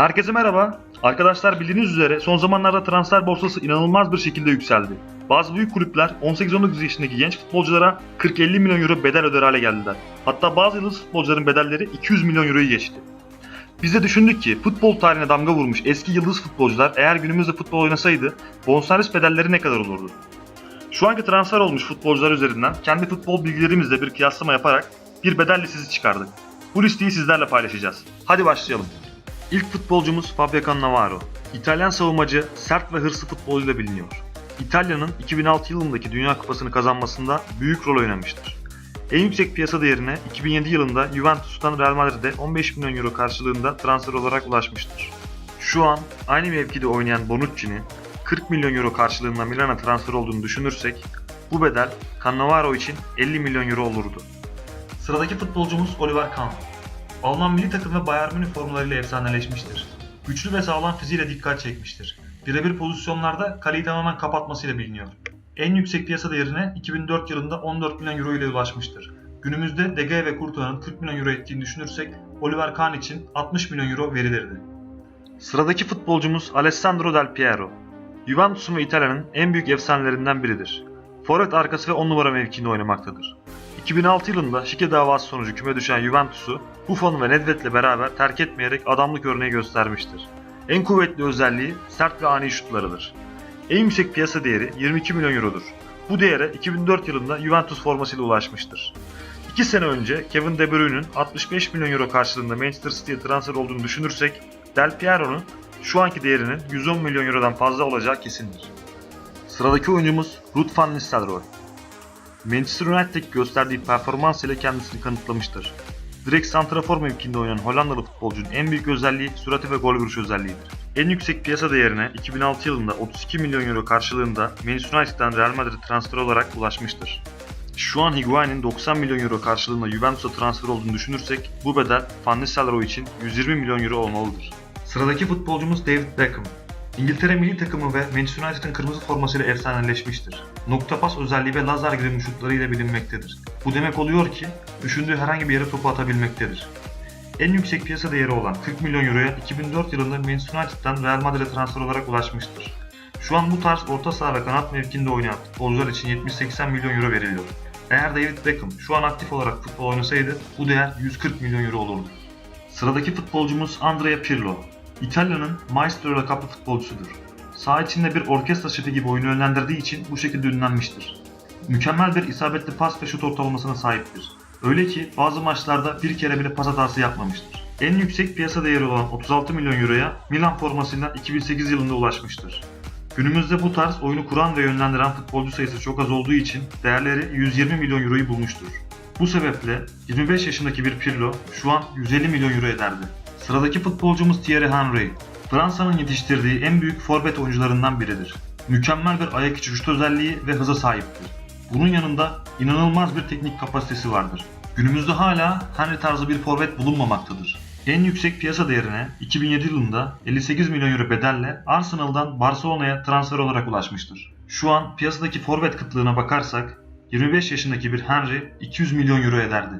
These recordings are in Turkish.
Herkese merhaba. Arkadaşlar bildiğiniz üzere son zamanlarda transfer borsası inanılmaz bir şekilde yükseldi. Bazı büyük kulüpler 18-19 yaşındaki genç futbolculara 40-50 milyon euro bedel öder hale geldiler. Hatta bazı yıldız futbolcuların bedelleri 200 milyon euroyu geçti. Biz de düşündük ki futbol tarihine damga vurmuş eski yıldız futbolcular eğer günümüzde futbol oynasaydı bonservis bedelleri ne kadar olurdu? Şu anki transfer olmuş futbolcular üzerinden kendi futbol bilgilerimizle bir kıyaslama yaparak bir bedel listesi çıkardık. Bu listeyi sizlerle paylaşacağız. Hadi başlayalım. İlk futbolcumuz Fabio Cannavaro. İtalyan savunmacı sert ve hırslı futboluyla biliniyor. İtalya'nın 2006 yılındaki Dünya Kupası'nı kazanmasında büyük rol oynamıştır. En yüksek piyasa değerine 2007 yılında Juventus'tan Real Madrid'e 15 milyon euro karşılığında transfer olarak ulaşmıştır. Şu an aynı mevkide oynayan Bonucci'nin 40 milyon euro karşılığında Milan'a transfer olduğunu düşünürsek bu bedel Cannavaro için 50 milyon euro olurdu. Sıradaki futbolcumuz Oliver Kahn. Alman milli takım ve Bayern Münih formalarıyla efsaneleşmiştir. Güçlü ve sağlam fiziğiyle dikkat çekmiştir. Birebir pozisyonlarda kaleyi tamamen kapatmasıyla biliniyor. En yüksek piyasa değerine 2004 yılında 14 milyon euro ile ulaşmıştır. Günümüzde De Gea ve Courtois'un 40 milyon euro ettiğini düşünürsek Oliver Kahn için 60 milyon euro verilirdi. Sıradaki futbolcumuz Alessandro Del Piero. Juventus'un ve İtalya'nın en büyük efsanelerinden biridir. Forvet arkası ve 10 numara mevkiinde oynamaktadır. 2006 yılında şike davası sonucu küme düşen Juventus'u Buffon ve Nedved'le beraber terk etmeyerek adamlık örneği göstermiştir. En kuvvetli özelliği sert ve ani şutlarıdır. En yüksek piyasa değeri 22 milyon eurodur. Bu değere 2004 yılında Juventus formasıyla ulaşmıştır. 2 sene önce Kevin De Bruyne'nin 65 milyon euro karşılığında Manchester City'ye transfer olduğunu düşünürsek Del Piero'nun şu anki değerinin 110 milyon eurodan fazla olacağı kesindir. Sıradaki oyuncumuz Ruud van Nistelrooy. Manchester United'deki gösterdiği performans ile kendisini kanıtlamıştır. Direkt santrafor mevkinde oynayan Hollandalı futbolcunun en büyük özelliği sürati ve gol vuruş özelliğidir. En yüksek piyasa değerine 2006 yılında 32 milyon euro karşılığında Manchester United'dan Real Madrid transfer olarak ulaşmıştır. Şu an Higuain'in 90 milyon euro karşılığında Juventus'a transfer olduğunu düşünürsek bu bedel Van Nistelrooy için 120 milyon euro olmalıdır. Sıradaki futbolcumuz David Beckham. İngiltere milli takımı ve Manchester United'ın kırmızı formasıyla efsaneleşmiştir. Nokta pas özelliği ve lazer gibi şutlarıyla bilinmektedir. Bu demek oluyor ki düşündüğü herhangi bir yere topu atabilmektedir. En yüksek piyasa değeri olan 40 milyon euroya 2004 yılında Manchester United'dan Real Madrid'e transfer olarak ulaşmıştır. Şu an bu tarz orta saha ve kanat mevkinde oynayan futbolcular için 70-80 milyon euro veriliyor. Eğer David Beckham şu an aktif olarak futbol oynasaydı bu değer 140 milyon euro olurdu. Sıradaki futbolcumuz Andrea Pirlo. İtalya'nın Maestro lakaplı futbolcusudur. Saha içinde bir orkestra şefi gibi oyunu yönlendirdiği için bu şekilde ünlenmiştir. Mükemmel bir isabetli pas ve şut ortalamasına sahiptir. Öyle ki bazı maçlarda bir kere bile pas hatası yapmamıştır. En yüksek piyasa değeri olan 36 milyon euroya Milan formasıyla 2008 yılında ulaşmıştır. Günümüzde bu tarz oyunu kuran ve yönlendiren futbolcu sayısı çok az olduğu için değerleri 120 milyon euroyu bulmuştur. Bu sebeple 25 yaşındaki bir Pirlo şu an 150 milyon euro ederdi. Sıradaki futbolcumuz Thierry Henry. Fransa'nın yetiştirdiği en büyük forvet oyuncularından biridir. Mükemmel bir ayak içi şut özelliği ve hıza sahiptir. Bunun yanında inanılmaz bir teknik kapasitesi vardır. Günümüzde hala Henry tarzı bir forvet bulunmamaktadır. En yüksek piyasa değerine 2007 yılında 58 milyon euro bedelle Arsenal'dan Barcelona'ya transfer olarak ulaşmıştır. Şu an piyasadaki forvet kıtlığına bakarsak 25 yaşındaki bir Henry 200 milyon euro ederdi.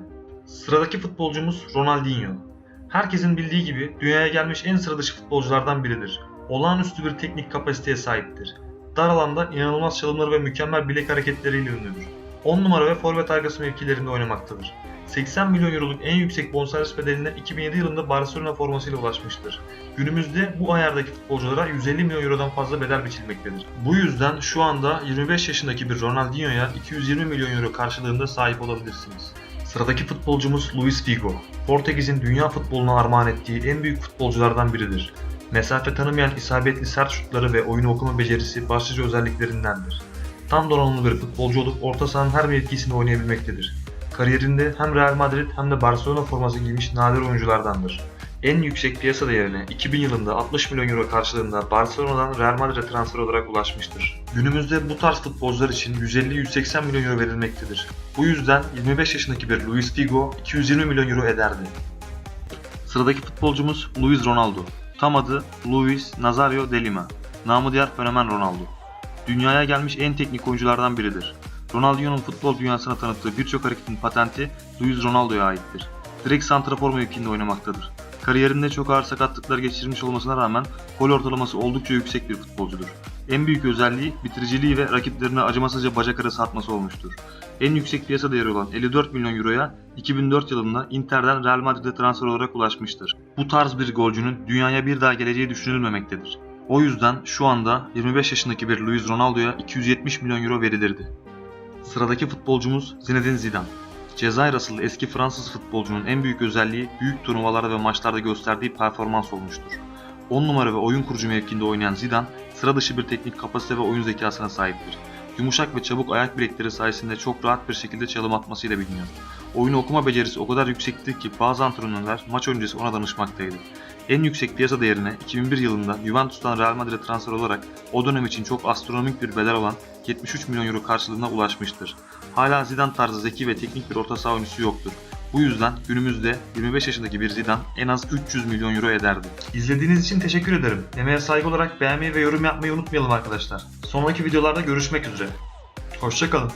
Sıradaki futbolcumuz Ronaldinho. Herkesin bildiği gibi dünyaya gelmiş en sıra dışı futbolculardan biridir. Olağanüstü bir teknik kapasiteye sahiptir. Dar alanda inanılmaz çalımları ve mükemmel bilek hareketleriyle ünlüdür. 10 numara ve forvet arkası mevkilerinde oynamaktadır. 80 milyon euroluk en yüksek bonservis bedeline 2007 yılında Barcelona formasıyla ulaşmıştır. Günümüzde bu ayardaki futbolculara 150 milyon eurodan fazla bedel biçilmektedir. Bu yüzden şu anda 25 yaşındaki bir Ronaldinho'ya 220 milyon euro karşılığında sahip olabilirsiniz. Sıradaki futbolcumuz Luis Figo. Portekiz'in dünya futboluna armağan ettiği en büyük futbolculardan biridir. Mesafe tanımayan isabetli sert şutları ve oyunu okuma becerisi başlıca özelliklerindendir. Tam donanımlı bir futbolcu olup orta sahanın her mevkisinde oynayabilmektedir. Kariyerinde hem Real Madrid hem de Barcelona forması giymiş nadir oyunculardandır. En yüksek piyasa değerine 2000 yılında 60 milyon euro karşılığında Barcelona'dan Real Madrid'e transfer olarak ulaşmıştır. Günümüzde bu tarz futbolcular için 150-180 milyon euro verilmektedir. Bu yüzden 25 yaşındaki bir Luis Figo 220 milyon euro ederdi. Sıradaki futbolcumuz Luis Ronaldo. Tam adı Luis Nazario de Lima. Namı diğer fenomen Ronaldo. Dünyaya gelmiş en teknik oyunculardan biridir. Ronaldinho'nun futbol dünyasına tanıttığı birçok hareketin patenti Luis Ronaldo'ya aittir. Direkt santrafor mevkiinde oynamaktadır. Kariyerinde çok ağır sakatlıklar geçirmiş olmasına rağmen gol ortalaması oldukça yüksek bir futbolcudur. En büyük özelliği bitiriciliği ve rakiplerine acımasızca bacak arası atması olmuştur. En yüksek piyasa değeri olan 54 milyon euroya 2004 yılında Inter'den Real Madrid'e transfer olarak ulaşmıştır. Bu tarz bir golcünün dünyaya bir daha geleceği düşünülmemektedir. O yüzden şu anda 25 yaşındaki bir Luis Ronaldo'ya 270 milyon euro verilirdi. Sıradaki futbolcumuz Zinedine Zidane. Cezayir asıllı eski Fransız futbolcunun en büyük özelliği büyük turnuvalarda ve maçlarda gösterdiği performans olmuştur. 10 numara ve oyun kurucu mevkinde oynayan Zidane, sıra dışı bir teknik kapasite ve oyun zekasına sahiptir. Yumuşak ve çabuk ayak bilekleri sayesinde çok rahat bir şekilde çalım atmasıyla biliniyor. Oyunu okuma becerisi o kadar yüksekti ki bazı antrenörler maç öncesi ona danışmaktaydı. En yüksek piyasa değerine 2001 yılında Juventus'tan Real Madrid'e transfer olarak o dönem için çok astronomik bir bedel olan 73 milyon euro karşılığına ulaşmıştır. Hala Zidane tarzı zeki ve teknik bir orta saha oyuncusu yoktur. Bu yüzden günümüzde 25 yaşındaki bir Zidane en az 300 milyon euro ederdi. İzlediğiniz için teşekkür ederim. Emeğe saygı olarak beğenmeyi ve yorum yapmayı unutmayalım arkadaşlar. Sonraki videolarda görüşmek üzere. Hoşçakalın.